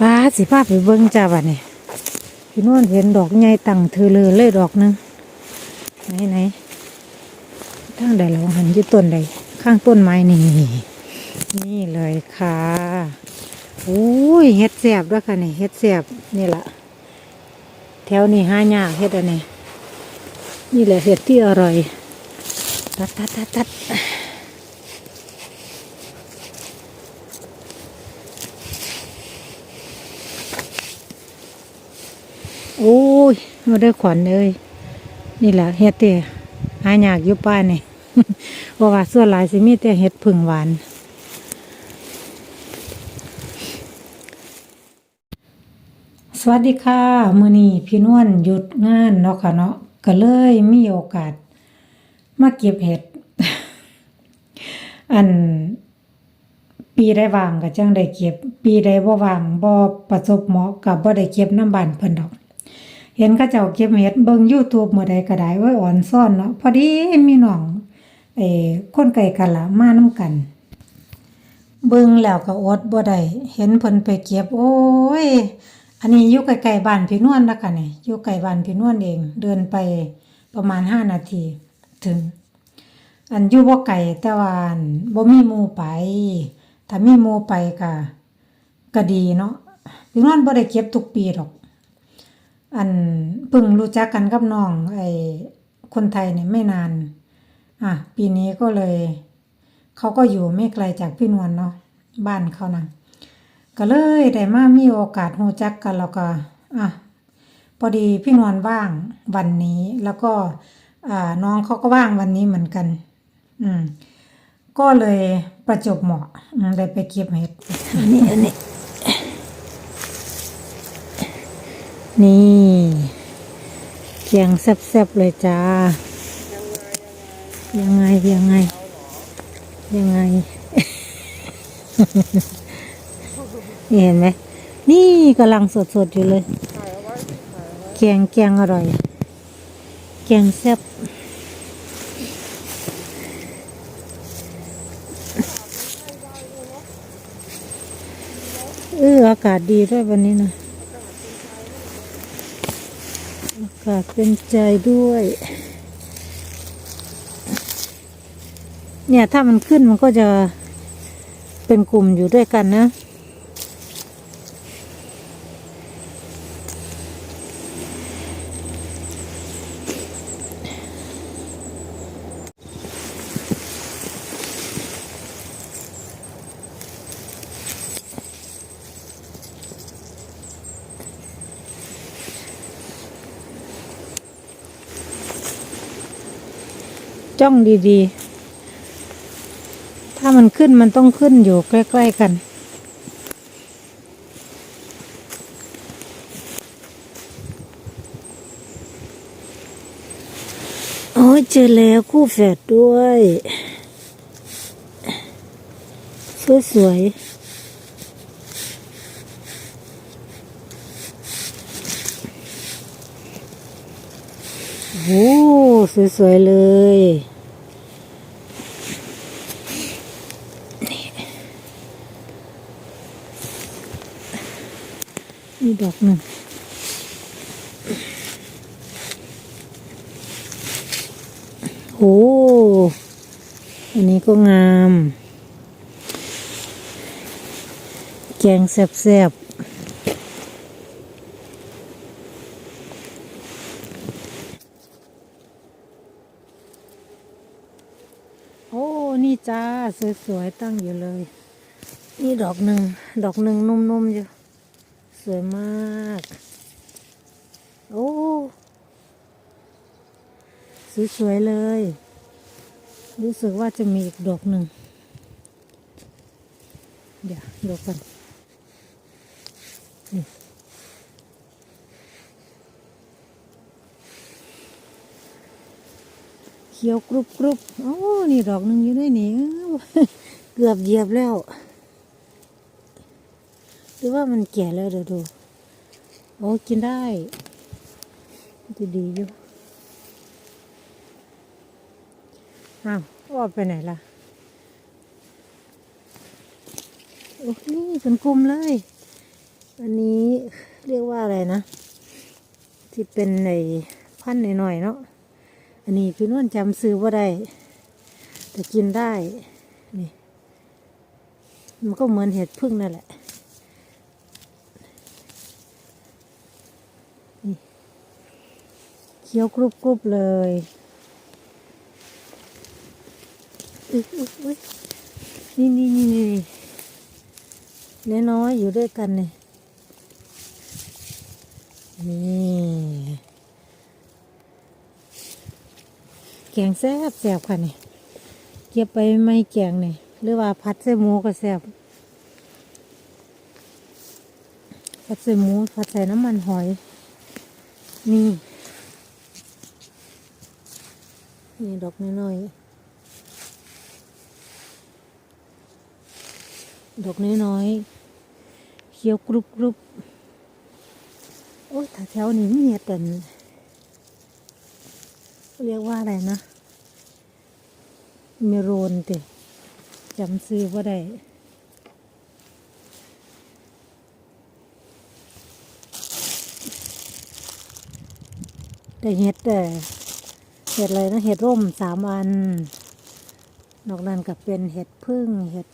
ป้าสิพาไปเบิ่งจ้าบัดนี่พี่นวลเห็นดอกใหญ่ตั้งเธอเลยเลยดอกหนึงไหนไหนทางใดเราหันยู่ต้นใดข้างต้นไม้นี่ นี่เลยค่ะโอ้ยเฮ็ดแสบด้วยค่ะนี่เฮ็ดแสบนี่แหละแถวนี้ห้ายากเฮ็ดอันนี้นี่แหละเฮ็ดที่อร่อย ตัดตัดตัดตัด โอ้ยมาได้ขวัญเลยนี่แหละเฮ็ดเตะหายากอยู่ป้านนี่เพราว่าส่วนหลายสิมีแต่เฮ็ดผึ่งหวาน สวัสดีค่ะมื้อนี้พี่นวลหยุดงานเนาะค่ะเนาะก็เลยมีโอกาส มาเก็บเห็ด อัน ปีได้วางก็จังได้เก็บ ปีใดบ่วางบ่ประสบเหมาะกับบ่ได้เก็บน้ำบานเพิ่นดอก เห็นเขาเจ้าเก็บเห็ดเบิ่ง YouTube มื้อใดก็ได้ไว้อ่อนซ่อนเนาะพอดีมีน้องเอ้คนไกลกันละมานํกัน เบิ่งแล้วก็อดบ่ได้เห็นเพิ่นไปเก็บ โอ้ย อันนี้อยู่ใกล้ๆบ้านพี่นวลแล้วกันนี่อยู่ใกล้บ้านพี่นวลเอง เดินไปประมาณห้านาทีถึง อันอยู่บ่ไกลแต่ว่าอันบ่มีหมู่ไป ถ้ามีหมู่ไปก็ก็ดีเนาะพี่นวลบ่ได้เก็บทุกปีดอก อันเพิ่งรู้จักกันกับน้องไอ้คนไทยเนี่ยไม่นาน อะ ปีนี้ก็เลย เขาก็อยู่ไม่ไกลจากพี่นวลเนาะบ้านเขานะก็เลยได้มามีโอกาสรู้จักกันแล้วก็อะพอดีพี่นวลว่างวันนี้แล้วก็อ่าน้องเขาก็ว่างวันนี้เหมือนกัน อืม ก็เลยประจบเหมาะได้ไปเก็บเห็ดอันนี้อันนี้ นี่เคียงแซ่บๆเลยจ้า ยังไง ยังไง ยังไง เห็นไหม นี่กำลังสดๆอยู่เลยแกงแกงอร่อยแกงแซ่บเอออากาศดีด้วยวันนี้นะากาศเป็นใจด้วย เนี่ยถ้ามันขึ้นมันก็จะเป็นกลุ่มอยู่ด้วยกันนะ จ้องดีๆ ถ้ามันขึ้นมันต้องขึ้นอยู่ใกล้ ๆ กัน โอ้ยเจอแล้วคู่แฝดด้วย สวยๆ โอ้สวยๆเลยนี่ดอกหนึ่งโอ้อันนี้ก็งาม แกงแซ่บๆ โอ้ นี่จ้า สวยๆตั้งอยู่เลย นี่ดอกหนึ่ง ดอกหนึ่งนุ่มๆอยู่ สวยมาก โอ้สวยๆเลย รู้สึกว่าจะมีอีกดอกหนึ่ง เดี๋ยวดูกันนี่ ขียวกรุบกรุบโอ้นี่ดอกหนึ่งอยู่ด้วยนี่ เกือบเหยียบแล้ว หรือว่ามันแก่แล้วเดี๋ยวดู โอ้กินได้จะดีอยู่ อ้าวว่าไปไหนล่ะ โอ้นี่เป็นกลมเลย อันนี้เรียกว่าอะไรนะ ที่เป็นในพันหน่อยๆเนาะ อันนี้พี่นวลจำซื้อว่าได้ แต่กินได้ นี่ มันก็เหมือนเห็ดพึ่งนั่นแหละนี่เคี้ยวกรุบกรุบๆเลยอุ๊ยอุ๊ยนี่นี่นี่นี่น้อยอยู่ด้วยกันเนี่ยนี่แก งแซ่บแซ่บค่ะนี่เก็บไปไม่แกงนี่หรือว่าผัดใส่หมูก็แซ่บผัดใส่หมูผัดใส่น้ำมันหอย นี่ นี่ดอกน้อยๆดอกน้อยๆเคี้ยวกรุบกรุบโอ้ยถ้าแถวนี้มีเห็ดแต่เรียกว่าอะไรนะ เมโรนติจำซื้อว่าได้แต่เห็ดแต่เห็ดอะไรนะเห็ดร่มสามอัน นอกนั้นก็เป็นเห็ดพึ่งเห็ด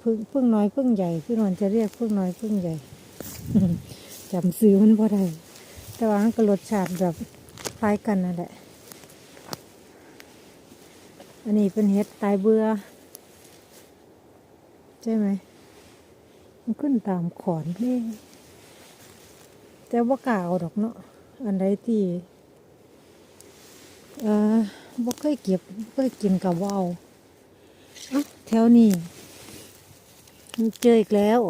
พึ่งพึ่งน้อยพึ่งใหญ่พี่นวลจะเรียกพึ่งน้อยพึ่งใหญ่จำซื้อมันพอได้แต่ว่ามันก็รสชาติแบบคล้ายกันนั่นแหละ อันนี้เป็นเห็ดตายเบื่อใช่ไหม มันขึ้นตามขอนนี่แต่ว่าก้าเอาดอกเนาะอันใดที่เออบ่เคยเก็บบ่เคยกินกับว่าวอะแถวนี้มันเจออีกแล้ว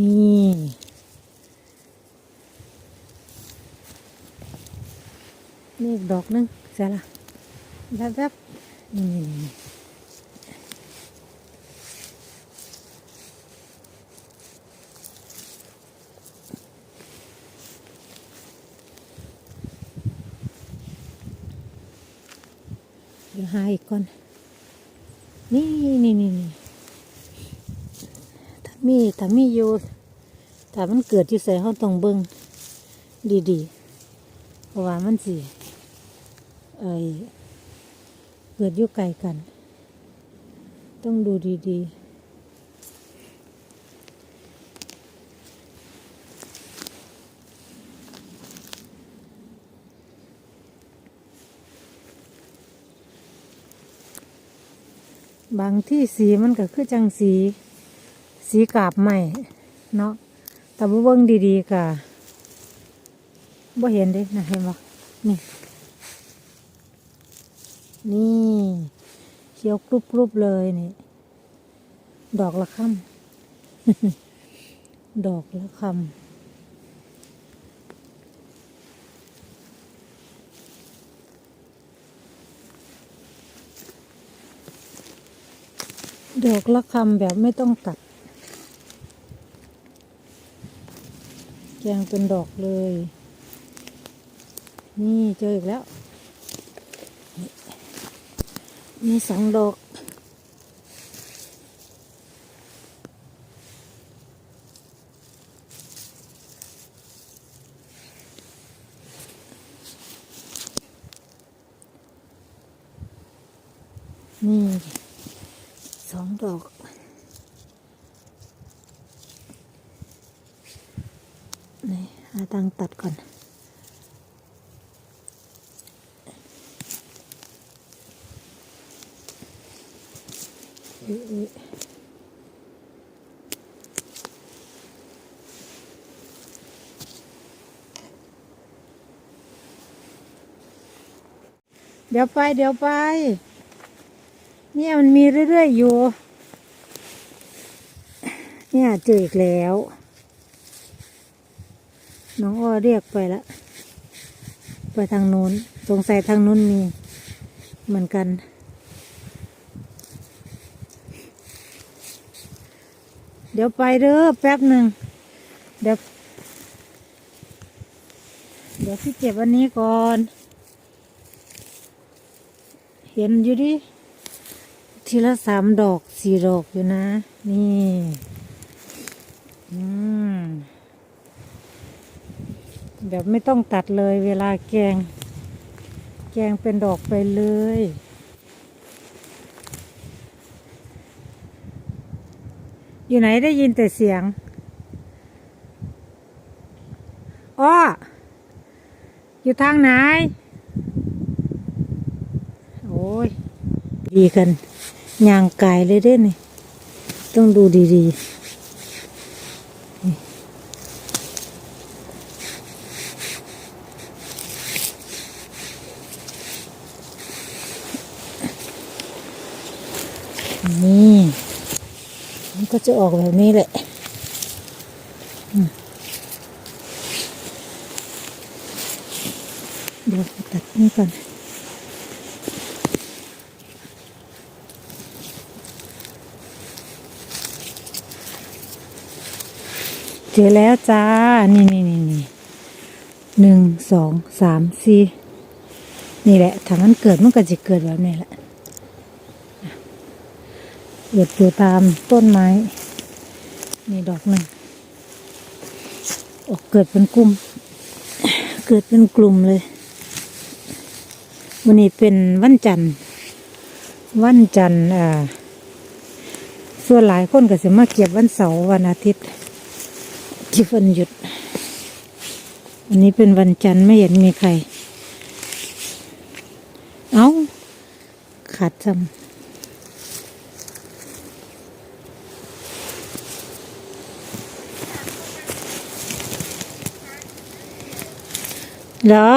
นี่นี่ดอกหนึง เสียละแวบๆนี่นี่นี่เดี๋ยวหาอีกก่อนนี่นี่นี่นี่ถ้ามีถ้ามีอยู่ถ้ามันเกิดอยู่ใส่เขาต้องเบิ่งดีๆ เพราะว่ามันสิ ไอเกิดอยู่ไกลกัน ต้องดูดี ๆบางที่สีมันก็คือจังสี สีกาบใหม่เนาะแต่ว่าเบิ่งดีๆก็บ่เห็นเด้นะเห็นบ่นี่ นี่เขียวกรุบๆเลยนี่ ดอกละค่ำดอกละคำดอกละคำแบบไม่ต้องตัด แกงเป็นดอกเลย นี่เจออีกแล้ว มีสองดอกนี่สองดอกนี่หาตังตัดก่อน เดี๋ยวไปเดี๋ยวไป เนี่ยมันมีเรื่อยๆอยู่ เนี่ยเจออีกแล้ว น้องอ้อเรียกไปแล้วไปทางนู้น สงสัยทางนู้นมี เหมือนกัน เดี๋ยวไปเด้อแป๊บหนึ่ง เดี๋ยว เดี๋ยวพี่เก็บอันนี้ก่อน ห็นอยู่ดิ ทีละสามดอกสี่ดอกอยู่นะ นี่อืมแบบไม่ต้องตัดเลยเวลาแกง แกงเป็นดอกไปเลยอยู่ไหนได้ยินแต่เสียง อ้อ อยู่ทางไหน ย ดีกันยางกายเลยเด้นี่ ต้องดูดีๆ นี่นี่มันก็จะออกแบบนี้แหละอืมเดี๋ยวตัดนี่ก่อน เจ อแล้วจ้า นี่นี่นี่นี่หนึ่งสองสามสี่นี่แหละ ถ้ามันเกิดมันก็จะเกิดแบบนี้แหละเกิดอยู่ตามต้นไม้ นี่ดอกหนึ่งออกเกิดเป็นกลุ่ม เกิดเป็นกลุ่มเลย วันนี้เป็นวันจันทร์ วันจันทร์อ่า ส่วนหลายคนก็จะมาเก็บวันเสาร์วันอาทิตย์ ที่วันหยุด วันนี้เป็นวันจันทร์ไม่เห็นมีใคร เอาขาดจำเหรอ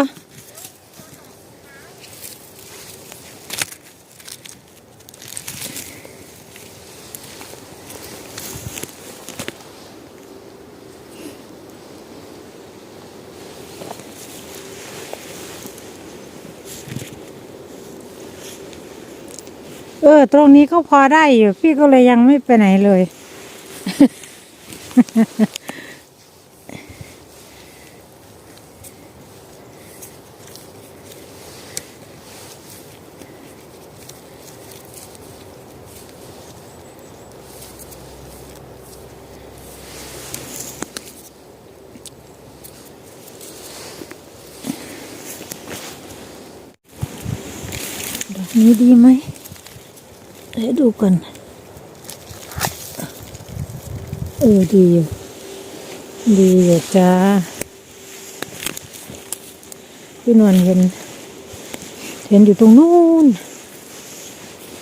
ตรงนี้ก็พอได้อยู่ พี่ก็เลยยังไม่ไปไหนเลยดอกนี้ดีไหม ดูก่อน เออ ดีอยู่ ดีอยู่จ้าพี่นวลเห็น เห็นอยู่ตรงนู้น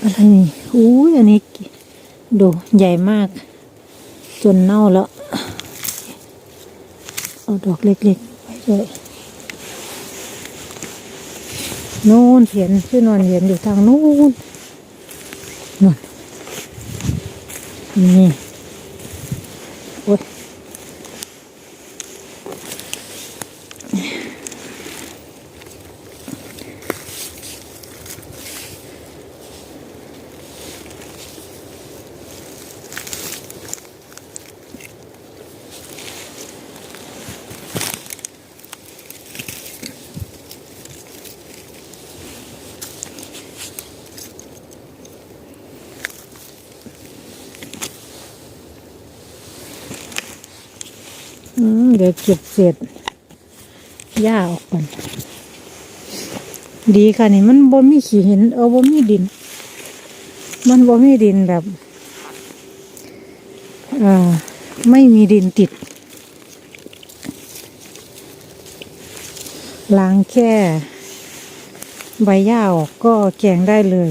อะไรนี่อุ้ยอันนี้ ดู ใหญ่มาก จนเน่าแล้ว เอาดอกเล็กๆ ไปด้วยนู่นเห็นพี่นวลเห็นอยู่ทางนู้น นู่นนี่โอ๊ย ดี๋ยวเก็บเศษหญ้าออกก่อนดีค่ะนี่มันบ่มีขี้หินเออบ่มีดิน มันบ่มีดินแบบเอ่อไม่มีดินติด ล้างแค่ ใบหญ้าออกก็แกงได้เลย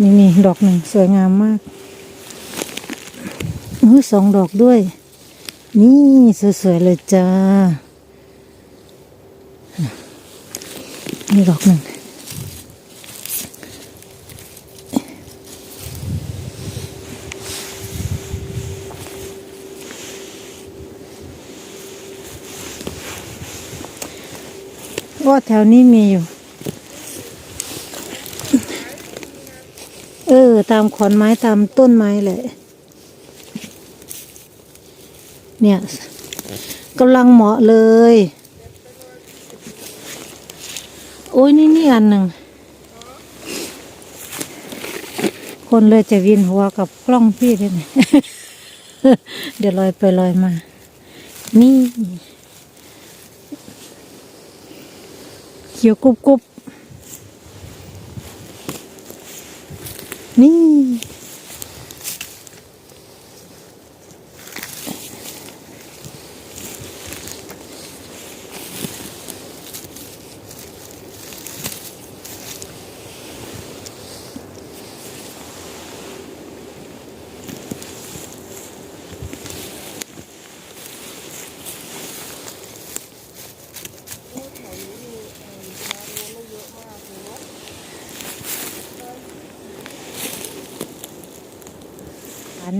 นี่นี่ดอกหนึ่งสวยงามมากอุ้ยสองดอกด้วย นี่สวยๆเลยจ้า นี่ดอกหนึ่งว่าแถวนี้มีอยู่ เออ ตามขอนไม้ตามต้นไม้แหละ เนี่ยกำลังเหมาะเลย โอ้ยนี่นี่อันหนึ่ง คนเลยจะวินหัวกับกล้องพี่ด้วยนะเดี๋ยวลอยไปลอยมา นี่ เขียวกรุบกรุบนี่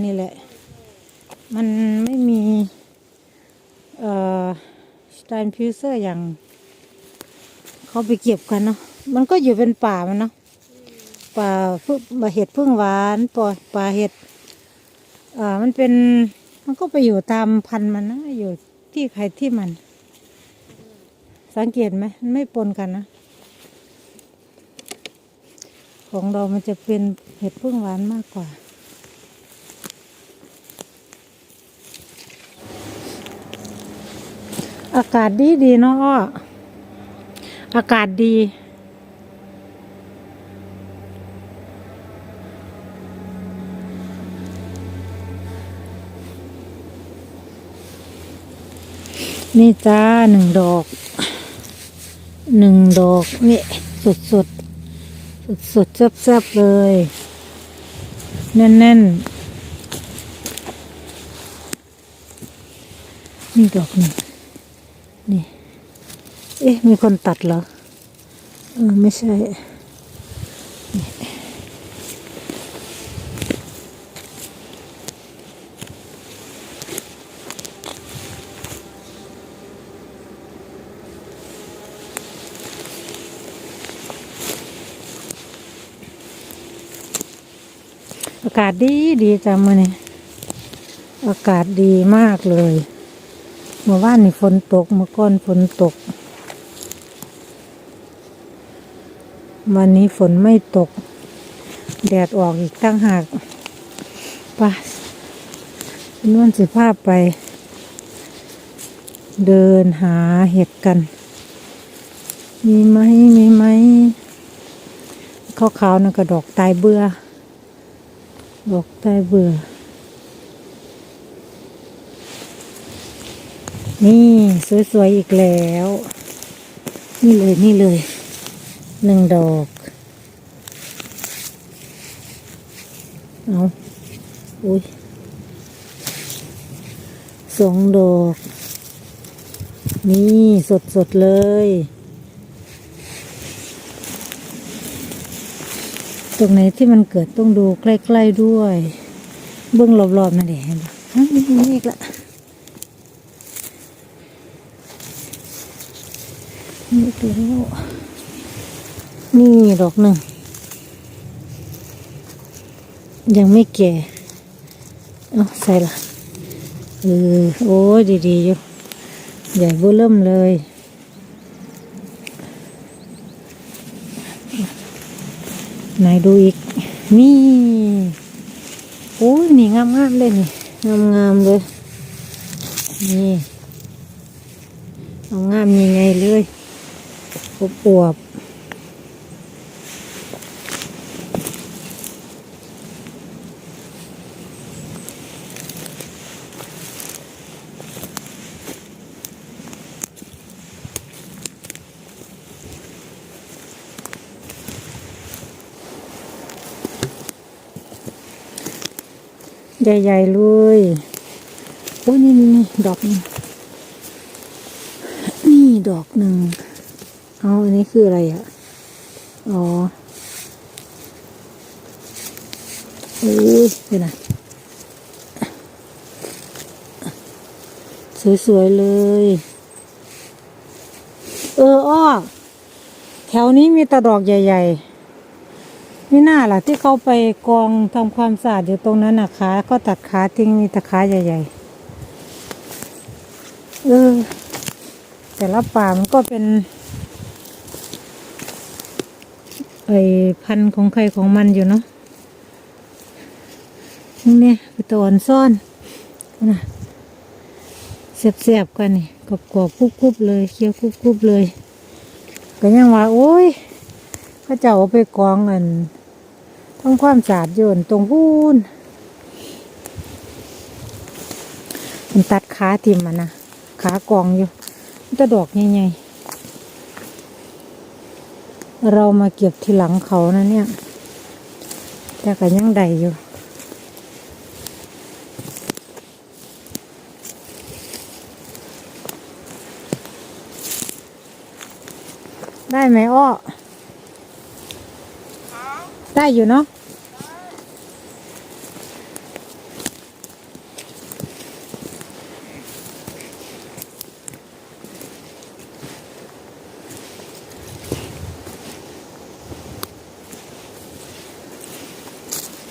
นี้แหละ มันไม่มี เอ่อ สไตน์พิวเซอร์อย่าง เขาไปเก็บกันเนาะมันก็อยู่เป็นป่ามันเนาะป่าพึ่งป่าเห็ดพึ่งหวานป่าป่าเห็ดอ่ามันเป็นมันก็ไปอยู่ตามพันธุ์มันนะอยู่ที่ใครที่มัน สังเกตไหมมันไม่ปนกันนะของเรามันจะเป็นเห็ดพึ่งหวานมากกว่า อากาศดีดีเนาะอ้ออากาศดี นี่จ้าหนึ่งดอก หนึ่งดอกนี่สดสดสดสดแซ่บๆเลย แน่นๆ นี่ดอกหนึ่ง นี่ เอ๊ะ มีคนตัดเหรอเออไม่ใช่อากาศดีดีจังมาเนี่ยอากาศดีมากเลย มื่อวานนี่ฝนตกเมื่อก่อนฝนตก วันนี้ฝนไม่ตก แดดออกอีกตั้งหากปะนวลสิภาพไป เดินหาเห็ดกัน มีไหมมีไหมขาวๆนั่นก็ดอกตายเบื่อดอกตายเบื่อ นี่ สวย ๆ อีกแล้ว นี่เลยนี่เลยหนึ่งดอก เอาอุ้ยสองดอก นี่สดๆเลย ตรงไหนที่มันเกิดต้องดูใกล้ ๆ ด้วย เบื้องรอบๆนั่นเองนี่อีกละ นี่ตัว แล้วนี่ดอกหนึ่ง ยังไม่แก่เอาใส่ละเออโอ้ยดีๆอยู่ใหญ่เบ้อเริ่มเลยไหนดูอีก นี่โอ้ยนี่งามๆเลยนี่งามๆเลยนี่เอางามยังไงเลย อบอวบใหญ่ๆเลยโอ้ยนี่นี่ดอกหนึงนี่ดอกหนึ่ง อาอันนี้คืออะไรอะ อ๋อโอ้ยเดี๋ยวนะสวยๆเลย เอออ้อ แถวนี้มีตะดอกใหญ่ๆนี่น่าล่ะที่เขาไปกองทำความสะอาดอยู่ตรงนั้นนะขาก็ตัดขาทิ้งมีตะขาใหญ่ๆ เออ แต่ละป่ามันก็เป็น ไอพันของใครของมันอยู่เนาะนี่เนี่ยคือตัวอ่อนซ่อนนะเสียบๆกันนี่กรอบๆกรุบๆเลยเคี้ยวกรุบๆเลยก็ยังว่าโอ้ยเขาเจ้าเอาไปกองอันทำความสะอาดโยนตรงพูนมันตัดขาทิมมันนะขากองอยู่มันจะดอกใหญ่ๆ เรามาเก็บทีหลังเขานะเนี่ย แต่ก็ยังได้อยู่ได้ไหมอ้อ ได้อยู่เนาะ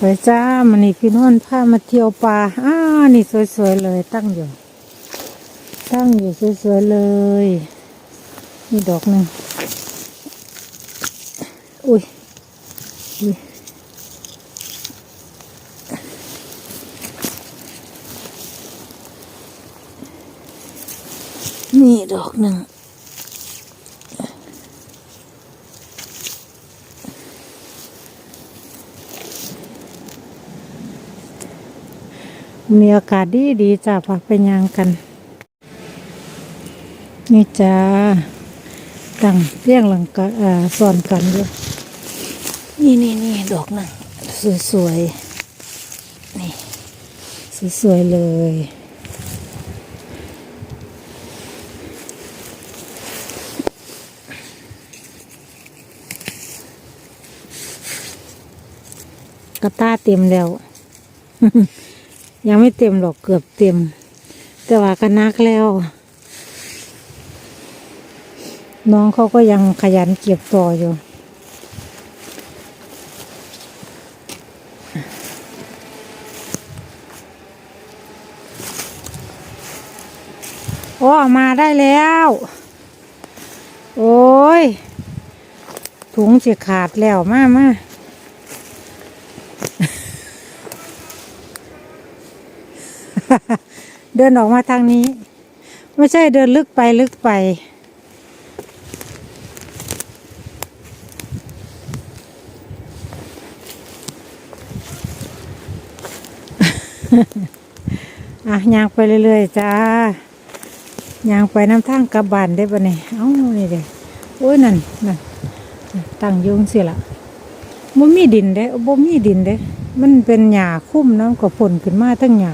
ไปจ้ามันนี่พี่นวลพามาเที่ยวป่าอ้านี่สวยๆเลย ตั้งอยู่ ตั้งอยู่สวยๆเลยนี่ดอกหนึ่งอุ้ยนี่ดอกหนึ่ง มีอากาศดีดีจ้าพักไปยางกัน นี่จ้าตั้งเรียงหลังกันอ่าซ้อนกันอยู่นี่นี่นี่ดอกหนึ่งสวยๆ นี่สวยๆเลยกระต้าเต็มแล้ว ยังไม่เต็มหรอกเกือบเต็ม แต่ว่าก็นักแล้ว น้องเขาก็ยังขยันเก็บต่ออยู่โอ้มาได้แล้ว โอ้ยถุงเสิขาดแล้วมามา เดินออกมาทางนี้ ไม่ใช่เดินลึกไปลึกไป อะยางไปเรื่อยๆจ้ายางไปน้ำทางกลับบ้านได้ปะเนี่ยเอ้านี่เด้โอ้ยนั่นนั่นตั้งยุงสิละบ่มีดินเด้บ่มีดินเด้ มันเป็นหญ้าคุ้มน้ำก็ฝนขึ้นมาทั้งหญ้า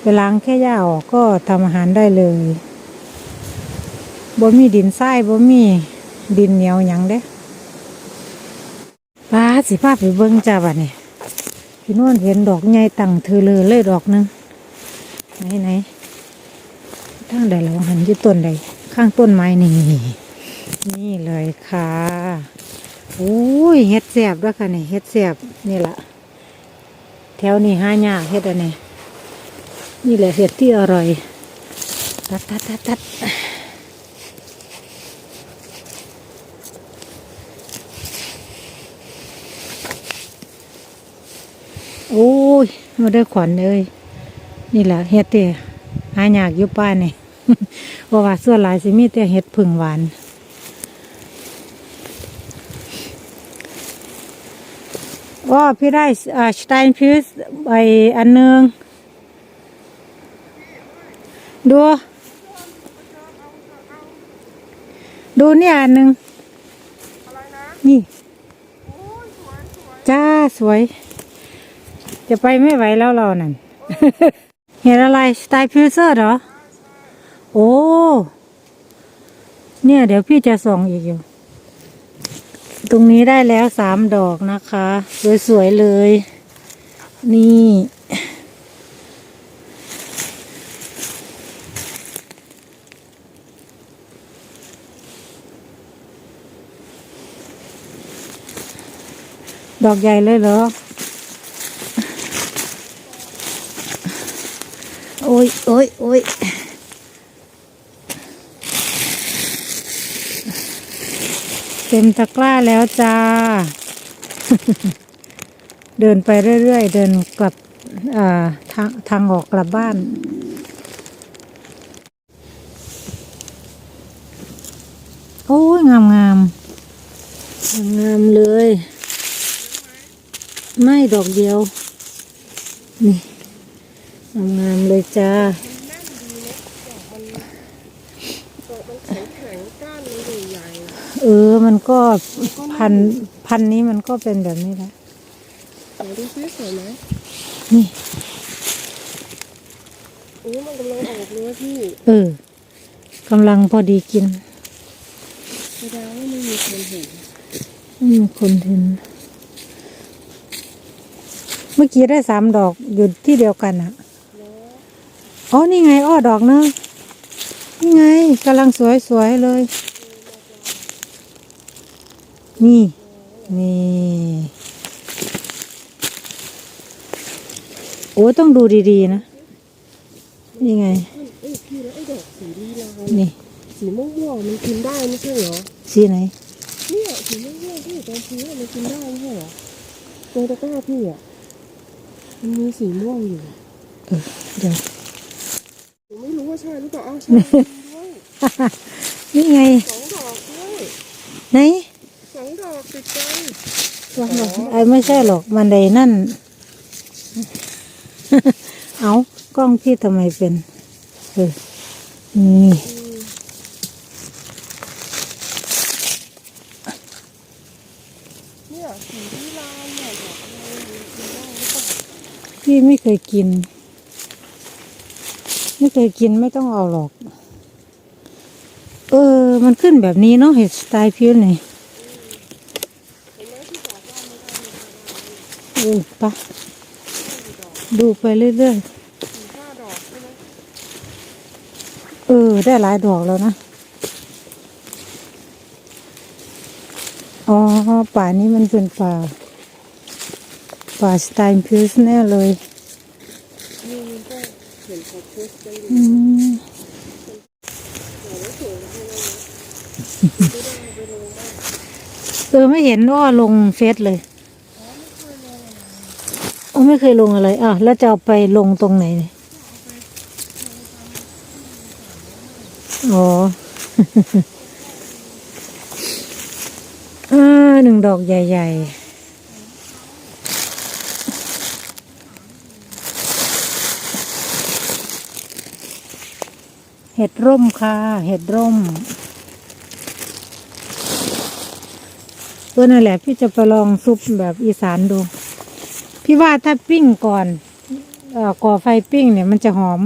ไปล้างแค่หญ้าออกก็ทำอาหารได้เลยบ่มีดินทรายบ่มีดินเหนียวหยังเด้ป้าสิพาไปเบิ่งจ้าบัดนี้พี่นวลเห็นดอกใหญ่ตั้งเธอเลยเลยดอกหนึงไหนไหนทางใดเราหันยู่ต้นใดข้างต้นไม้นี่ นี่เลยค่ะโอ้ยเฮ็ดแสบด้วยค่ะนี่เฮ็ดแสบนี่ละแถวนี้ห้ายาเฮ็ดอันนี้ นี่แหละเห็ดที่อร่อย ตัดตัดตัดตัดโอ้ยมาได้ขวัญเลยนี่แหละเห็ดเตะหายากอยู่ป้านนี่เพราะว่าส่วนหลายสิมีแต่เห็ดผึ่งหวานว่าพี่ได้อ่าสไตน์พิสไออันหนึง ดู ดูเนี่ยอันหนึ่งนี่จ้าสวย จะไปไม่ไหวแล้วเรานั่น เห็นอะไรสไตล์ฟิวเซอร์เหรอ โอ้ เนี่ยเดี๋ยวพี่จะส่องอีกอยู่ ตรงนี้ได้แล้วสามดอกนะคะ สวยๆเลย นี่ ดอกใหญ่เลยเหรอ โอ้ยโอ้ยโอ้ยเต็มตะกร้าแล้วจ้า เดินไปเรื่อยๆ เดินกลับทางทางออกกลับบ้าน โอ้ยงามงามงามงามเลย ไม่ดอกเดียว นี่งามงามเลยจ้าเออ มันก็พันพันนี้มันก็เป็นแบบนี้แหละนดูซิสวยไหมนี่อุ้ยมันกำลังออกเลยพี่ เออกำลังพอดีกินแสดงว่าไม่มีคนเห็นอืมคนเห็น เมื่อกี้ได้สามดอกอยู่ที่เดียวกันอะอ๋อนี่ไงอ้อดอกเนอะนี่ไงกำลังสวยสวยๆเลย นี่ นี่ โอ้ต้องดูดีๆนะ นี่ไงเอ้ยพี่แล้วไอ้ดอกสีลีลาวนี่สีม่วงๆมันกินได้ไม่ใช่เหรอ สีไหน เนี่ยสีม่วงๆที่อยู่ตรงพื้นมันกินได้ไม่ใช่เหรอตรงตะกร้าพี่อะ มันมีสีม่วงอยู่เออเดี๋ยวหนูไม่รู้ว่าใช่หรือเปล่าอ้าวใช่ด้วยนี่ไงสองดอกด้วยไหนสองดอกติดกันไอ้ไม่ใช่หรอกมันใดนั่น เอากล้องพี่ทำไมเป็นเออนี่ เนี่ยสีลีลาวเนี่ยดอกอะไรมันกินได้หรือเปล่า พี่ไม่เคยกิน ไม่เคยกินไม่ต้องเอาหรอก เออ มันขึ้นแบบนี้เนาะเห็ดสไตล์พิวนี่เออปะดูไปเรื่อยๆเออ ได้หลายดอกแล้วนะ อ๋อ ป่านี้มันเป็นป่า ป่าสไตล์พิวส์แน่เลยเออไม่เห็นว่าลงเฟซเลยโอ้ไม่เคยลงอะไรอะแล้วจะเอาไปลงตรงไหนอ๋ออ่าหนึ่งดอกใหญ่ ๆ เห็ดร่มค่ะ เห็ดร่มเออนั่นแหละ พี่จะไปลองซุปแบบอีสานดู พี่ว่าถ้าปิ้งก่อนอก่อไฟปิ้งเนี่ยมันจะหอม